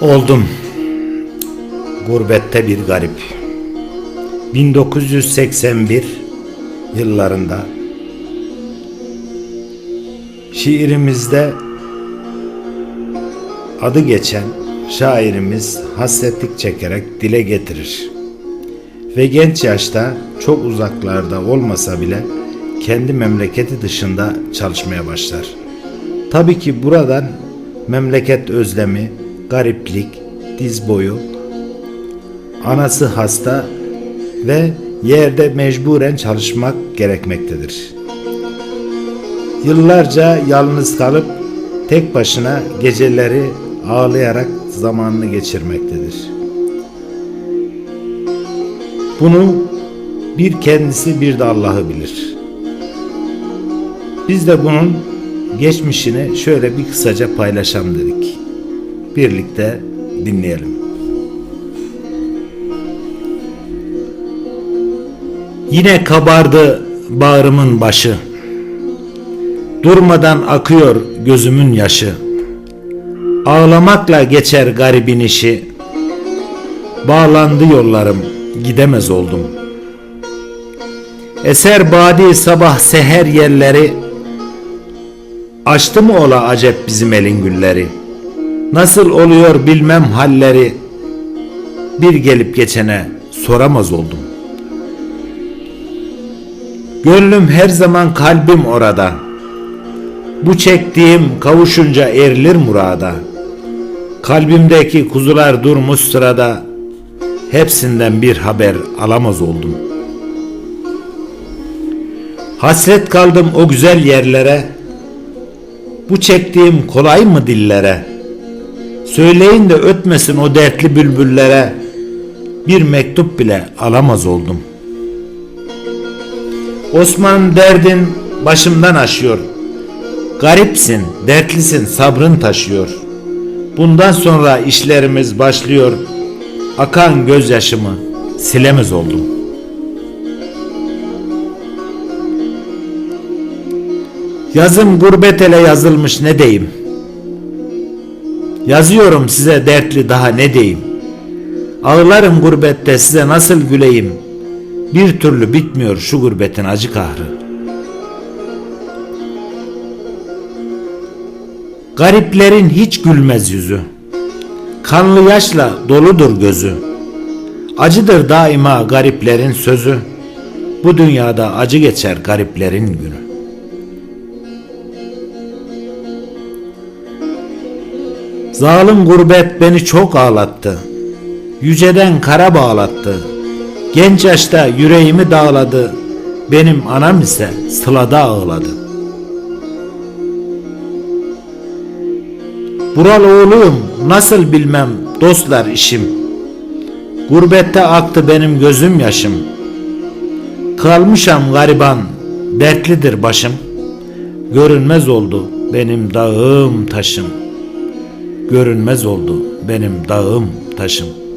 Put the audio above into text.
Oldum. Gurbette bir garip. 1981 yıllarında şiirimizde adı geçen şairimiz hasretlik çekerek dile getirir. Ve genç yaşta çok uzaklarda olmasa bile kendi memleketi dışında çalışmaya başlar. Tabii ki buradan memleket özlemi, gariplik, diz boyu, anası hasta ve yerde mecburen çalışmak gerekmektedir. Yıllarca yalnız kalıp tek başına geceleri ağlayarak zamanını geçirmektedir. Bunu bir kendisi bir de Allah'ı bilir. Biz de bunun geçmişini şöyle bir kısaca paylaşalım dedik. Birlikte dinleyelim. Yine kabardı bağrımın başı. Durmadan akıyor gözümün yaşı. Ağlamakla geçer garibin işi. Bağlandı yollarım, gidemez oldum. Eser badi sabah seher yerleri. Açtı mı ola acep bizim elin gülleri? Nasıl oluyor bilmem halleri. Bir gelip geçene soramaz oldum. Gönlüm her zaman kalbim orada. Bu çektiğim kavuşunca erilir murada. Kalbimdeki kuzular durmuş sırada. Hepsinden bir haber alamaz oldum. Hasret kaldım o güzel yerlere. Bu çektiğim kolay mı dillere? Söyleyin de ötmesin o dertli bülbüllere. Bir mektup bile alamaz oldum. Osman derdin başımdan aşıyor. Garipsin, dertlisin, sabrın taşıyor. Bundan sonra işlerimiz başlıyor. Akan gözyaşımı silemez oldum. Yazım gurbet ele yazılmış ne deyim. Yazıyorum size dertli daha ne deyim. Ağlarım gurbette size nasıl güleyim. Bir türlü bitmiyor şu gurbetin acı kahrı. Gariplerin hiç gülmez yüzü. Kanlı yaşla doludur gözü. Acıdır daima gariplerin sözü. Bu dünyada acı geçer gariplerin günü. Zalim gurbet beni çok ağlattı. Yüceden kara bağlattı. Genç yaşta yüreğimi dağladı. Benim anam ise sılada ağladı. Bural oğlum nasıl bilmem dostlar işim. Gurbette aktı benim gözüm yaşım. Kalmışam gariban, dertlidir başım. Görünmez oldu benim dağım taşım. Görünmez oldu benim dağım taşım.